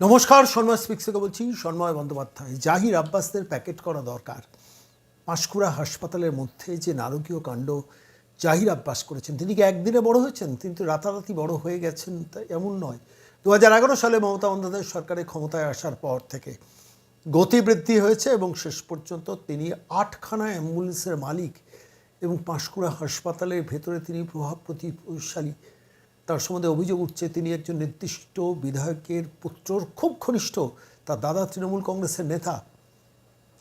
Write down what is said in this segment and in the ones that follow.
নমস্কার, সন্ময় স্পিক্স থেকে বলছি, সন্ময় বন্দ্যোপাধ্যায়। জাহির আব্বাসদের প্যাকেট করা দরকার। পাঁশকুড়া হাসপাতালের মধ্যে যে নারকীয় কাণ্ড জাহির আব্বাস করেছেন, তিনি কি একদিনে বড় হয়েছেন? তিনি তো রাতারাতি বড় হয়ে গেছেন তা এমন নয়। দু সালে মমতা বন্দ্যোপাধ্যায় সরকারের ক্ষমতায় আসার পর থেকে গতি বৃদ্ধি হয়েছে এবং শেষ পর্যন্ত তিনি আটখানা অ্যাম্বুলেন্সের মালিক এবং পাঁশকুড়া হাসপাতালের ভেতরে তিনি প্রভাব প্রতিশালী তার সম্বন্ধে অভিযোগ উঠছে, তিনি একজন নির্দিষ্ট বিধায়কের পুত্রর খুব ঘনিষ্ঠ তার দাদা তৃণমূল কংগ্রেসের নেতা।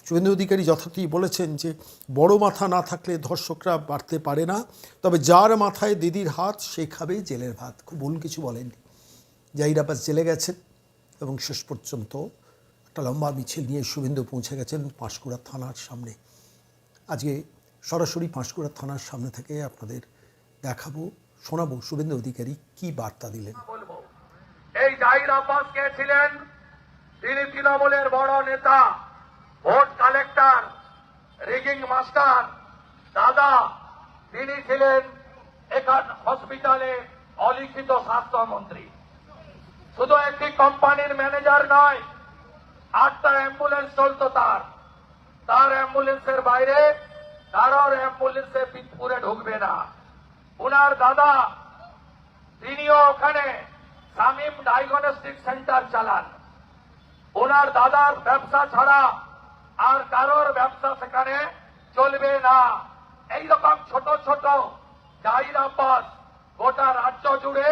শুভেন্দু অধিকারী যথার্থই বলেছেন যে, বড় মাথা না থাকলে ধর্ষকরা বাড়তে পারে না, তবে যার মাথায় দিদির হাত, সে খাবে জেলের ভাত। খুব ভুল কিছু বলেননি। জাহির আব্বাস জেলে গেছেন এবং শেষ পর্যন্ত একটা লম্বা মিছিল নিয়ে শুভেন্দু পৌঁছে গেছেন পাঁশকুড়া থানার সামনে। আজকে সরাসরি পাঁশকুড়া থানার সামনে থেকে আপনাদের দেখাবো শোনাবো শুভেন্দু অধিকারী কি বার্তা দিলেন? এই জাহির আব্বাস কে ছিলেন? তিনি তৃণমূলের বড় নেতা, ভোট কালেক্টর, রিগিং মাস্টার, দাদা। তিনি ছিলেন এখান হসপিটালে অলিখিত স্বাস্থ্যমন্ত্রী শুধু একটি কোম্পানির ম্যানেজার নয়, আটটা অ্যাম্বুলেন্স চলতো তার। তার অ্যাম্বুলেন্সের বাইরে কারোর অ্যাম্বুলেন্সে পিতপুরে ঢুকবে না। উনার দাদা, তিনিও ওখানে সামিম ডায়াগনস্টিক সেন্টার চালান। ওনার দাদার ব্যবসা ছাড়া আর কারোর ব্যবসা সেখানে চলবে না। এইরকম ছোট ছোট আব্বাস গোটা রাজ্য জুড়ে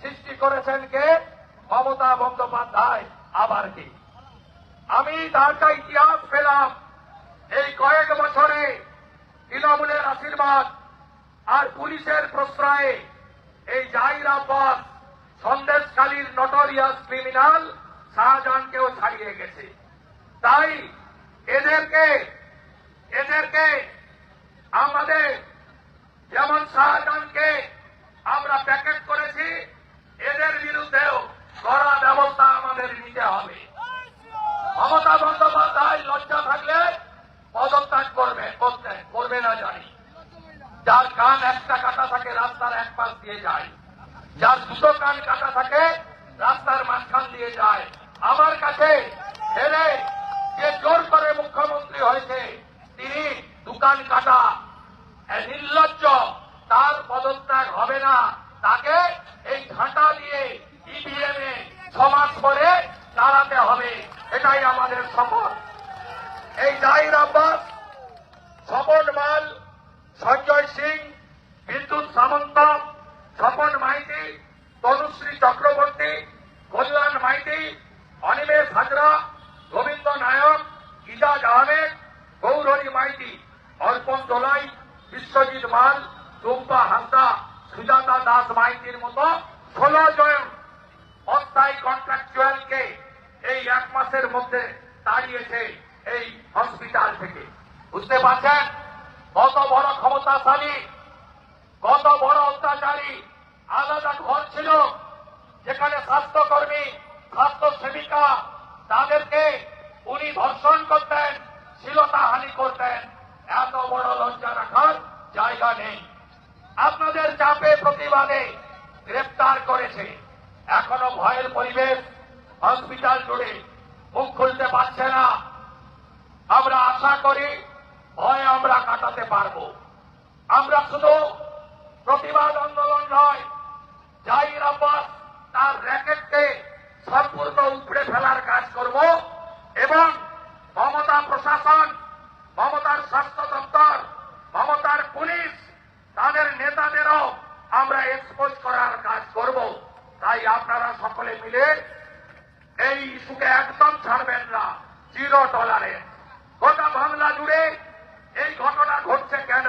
সৃষ্টি করেছেন কে? মমতা বন্দ্যোপাধ্যায় আবার কি আমি তারটা ইতিহাস পেলাম। এই কয়েক বছরে তৃণমূলের আশীর্বাদ আর পুলিশের প্রশ্রয়ে এই জাহির আব্বাস সন্দেশখালীর নটোরিয়াস ক্রিমিনাল শাহজাহানকেও ছাড়িয়ে গেছে। তাই এদেরকে এদেরকে আমাদের যেমন শাহজাহানকে আমরা প্যাকেট করেছি, এদের বিরুদ্ধেও কড়া ব্যবস্থা আমাদের নিতে হবে। মমতা বন্দ্যোপাধ্যায় লজ্জা থাকলে পদত্যাগ করবে, করতে, করবে না জানি। যার কান একটা কাটা থাকে, রাস্তার এক পাশ দিয়ে যায়। যার দুটো কান কাটা থাকে, রাস্তার মাঝখান দিয়ে যায়। আমার কাছে ছেলে যে জোর করে মুখ্যমন্ত্রী হয়েছে, তিনি দোকান কাটা। নির্লজ্জ, তার পদত্যাগ হবে না। তাকে এই ঘাটা দিয়ে ইভিএম এ ছমাস পরে দাঁড়াতে হবে এটাই আমাদের শপথ এই জাহির আব্বাস স্বপন মাল সঞ্জয় সিং বিদ্যুৎ সামন্ত স্বপন মাইতি তনুশ্রী চক্রবর্তী কল্যাণ মাইতি অনিমেষ হাজরা গোবিন্দ নায়ক ইজাজ আহমেদ গৌরী মাইতি, অর্পণ দোলাই, বিশ্বজিৎ মাল টুম্পা হাসদা সুজাতা দাস মাইতির মতো ষোলো জন অস্থায়ী কন্ট্রাকচুয়ালকে এই এক মাসের মধ্যে দাঁড়িয়েছে এই হসপিটাল থেকে। বুঝতে পারছেন? কত বড় ক্ষমতাশালী, কত বড় অত্যাচারী, আলাদা ঘর ছিল, যেখানে স্বাস্থ্যকর্মী স্বাস্থ্য সেবিকা তাদেরকে উনি ধর্ষণ করতেন, শ্লীলতাহানি করতেন। এত বড় লজ্জা রাখার জায়গা নেই। আপনাদের চাপে প্রতিবাদে গ্রেপ্তার করেছে। এখনও ভয়ের পরিবেশ, হসপিটাল জুড়ে মুখ খুলতে পারছে না। আমরা আশা করি ভয় আমরা কাটাতে পারব। আমরা শুধু প্রতিবাদ আন্দোলন নয় জাহির আব্বাস তার র্যাকেটকে সম্পূর্ণ উপড়ে ফেলার কাজ করব এবং মমতা প্রশাসন মমতার স্বাস্থ্য দপ্তর মমতার পুলিশ তাদের নেতাদেরও আমরা এক্সপোজ করার কাজ করব। তাই আপনারা সকলে মিলে এই ইস্যুকে একদম ছাড়বেন না, জিরো টলারেন্স গোটা বাংলা জুড়ে এই ঘটনা ঘটছে কেন?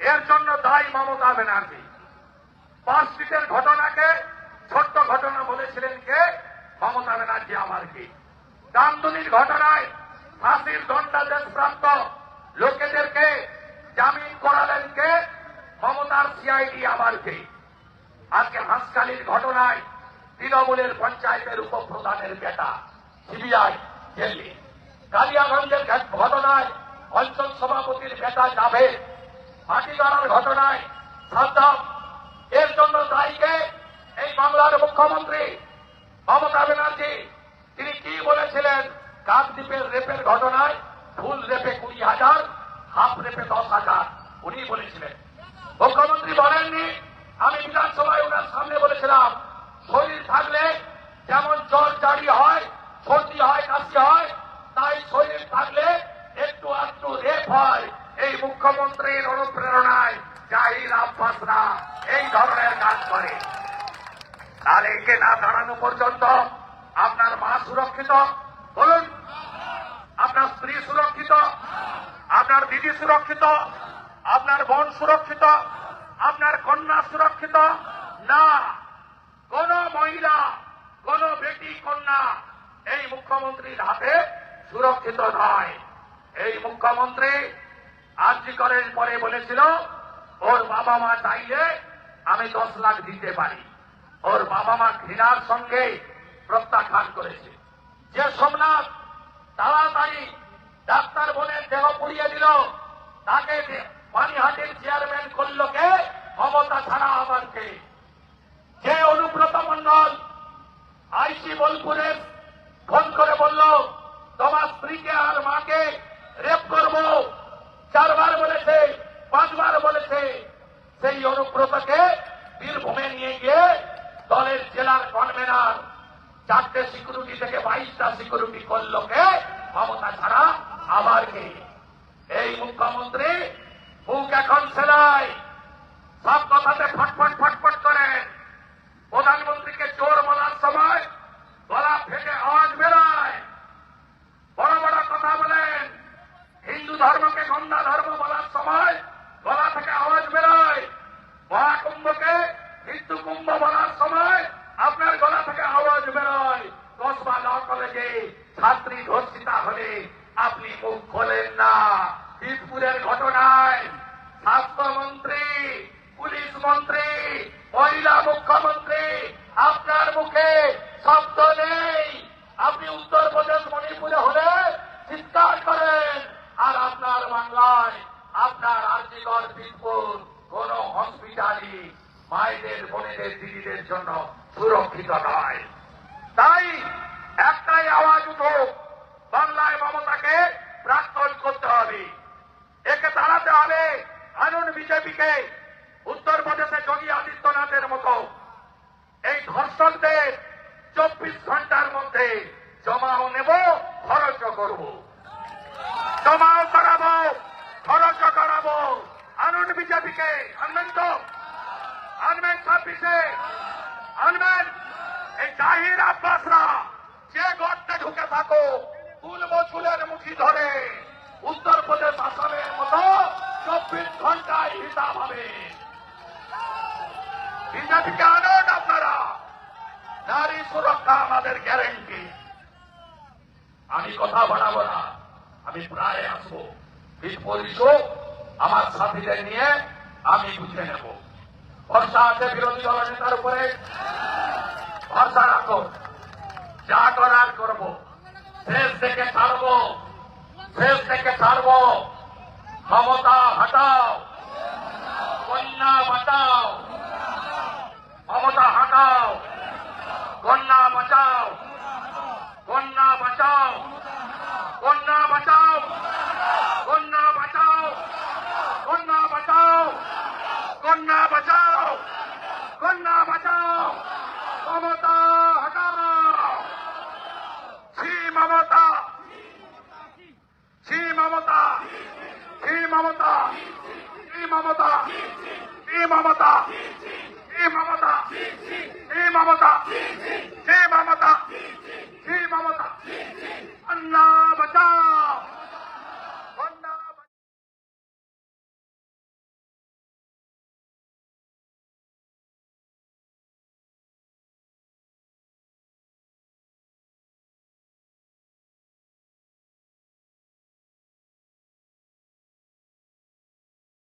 এর জন্য দায়ী মমতা ব্যানার্জি। পাঁচ ঘটনাকে, ছোট্ট ঘটনা বলেছিলেন কে? মমতা ব্যানার্জি আমার কি দামদুনির ঘটনায় ফাঁসির দণ্ডাদেশ প্রাপ্ত লোকেদেরকে জামিন করালেন কে? মমতার সিআইডি আমার কে আজকে হাঁসকালির ঘটনায় তৃণমূলের পঞ্চায়েতের উপপ্রধানের বেটা সিবিআই, দিল্লি। কালিয়াগঞ্জের ঘটনায় অঞ্চল সভাপতির বেটা যাবে। মাটিগড়ার ঘটনায় সাদ্দাম। এর জন্য দায়ীকে এই বাংলার মুখ্যমন্ত্রী মমতা ব্যানার্জি। তিনি কি বলেছিলেন? কাকদ্বীপের রেপের ঘটনায় ফুল রেপে কুড়ি হাজার, হাফ রেপে দশ হাজার। উনি বলেছিলেন। মুখ্যমন্ত্রী বলেননি, আমি বিধানসভায় ওনার সামনে বলেছিলাম, শরীর থাকলে যেমন জ্বর জারি হয়, সর্দি হয়, কাশি হয়, তাই শরীর থাকলে একটু একটু রেপ হয়। এই মুখ্যমন্ত্রীর অনুপ্রেরণায় জাহির আব্বাসরা এই ধরনের কাজ করে। আর একে না দাঁড়ানো পর্যন্ত আপনার মা সুরক্ষিত? বলুন। আপনার স্ত্রী সুরক্ষিত? আপনার দিদি সুরক্ষিত? আপনার বোন সুরক্ষিত? আপনার কন্যা সুরক্ষিত? না। কোন মহিলা, কোন বেটি কন্যা এই মুখ্যমন্ত্রীর হাতে সুরক্ষিত নয়। এই মুখ্যমন্ত্রী আর্যিকরের পরে বলেছিল, ওর বাবা মা চাইলে আমি দশ লাখ দিতে পারি। ওর বাবা মা ঘৃণার সঙ্গে প্রত্যাখ্যান করেছে। যে সোমনাথ তাড়াতাড়ি ডাক্তার বলে দেহ পুড়িয়ে দিল, তাকে পানিহাটির চেয়ারম্যান করল কে? ক্ষমতা ছাড়া আমারকে যে অনুব্রত মন্ডল আইসি বোলপুরের ফোন করে বলল, তোমার স্ত্রীকে আর মাকে রেপ করব। চারবার বলেছে, পাঁচবার বলেছে। সেই অনুব্রতকে বীরভূমে নিয়ে গিয়ে দলের জেলার কনভেনার চারটে সিকিউরিটি থেকে বাইশটা সিকিউরিটি করল কে? ক্ষমতা ছাড়া আবার কে? এই মুখ্যমন্ত্রী মুখ এখন সেলাই সব কথাতে ফটফট ফটফট করেন প্রধানমন্ত্রীকে চোর বলার সময় গলা ফেটে আওয়াজ বেরোয়। বড় বড় কথা বলেন। হিন্দু ধর্মকে গন্ধা ধর্ম বলার সময় গলা থেকে আওয়াজ বেরোয়। মহাকুম্ভকে হিন্দু কুম্ভ বলার সময় আপনার গলা থেকে আওয়াজ বেরোয়। কসবা ল কলেজে ছাত্রী ধর্ষিতা হলে আপনি মুখ খোলেন না। বীরপুরের ঘটনায় স্বাস্থ্যমন্ত্রী, পুলিশ মন্ত্রী, মহিলা মুখ্যমন্ত্রী, আপনার মুখে শব্দ নেই। আপনি উত্তরপ্রদেশ মণিপুরে হলে চিৎকার করেন। আর আপনার বাংলায় আপনার আর্জিকর বীরপুর কোন হসপিটালই মায়েদের, বোনেদের, দিদিদের জন্য সুরক্ষিত নয়। তাই একটাই আওয়াজ উঠুক, বাংলায় মমতাকে প্রাক্তন করতে হবে। একে তাড়াতে হবে। বিজেপিকে উত্তরপ্রদেশে যোগী আদিত্যনাথের মতো এই ধর্ষকদের চব্বিশ ঘণ্টার মধ্যে জমাও নেব খরচ করব। জমাও করাবো খরচ করাবো। আনুন বিজেপিকে, আনবেন তো? আনবেন ছাব্বিশে? আনবেন? এই জাহির আব্বাসরা যে গর্তে ঢুকে থাকো, তুলব চুলের মুঠি ধরে। উত্তরপ্রদেশ আসামের মতো চব্বিশ ঘন্টায় হিসাব হবে। বিজেপিকে আনুন আপনারা? নারী সুরক্ষা আমাদের গ্যারেন্টি আমি কথা বাড়াবো না। আমি প্রায় আসব। ইস্যু আমার সাথীদের নিয়ে আমি বুঝে নেব। ভরসা আছে বিরোধী দল নেতার উপরে? ভরসা রাখো। যা করার করব। শেষ থেকে ছাড়বো। শেষ থেকে ছাড়বো। ক্ষমতা হটাও। কন্যা বাঁচাও। ক্ষমতা হটাও। কন্যা বাঁচাও। কন্যা বাঁচাও। কন্যা বাঁচাও। কন্যা বাঁচাও। কন্যা বাঁচাও। কন্যা বাঁচাও। কন্যা বাঁচাও। মমতা হটাও। ছি মমতা। ছি মমতা। ছি মমতা। এই মমতা। এই মমতা। এই মমতা। এই মমতা। এই মমতা। এই মমতা। আল্লাহ বাঁচাও।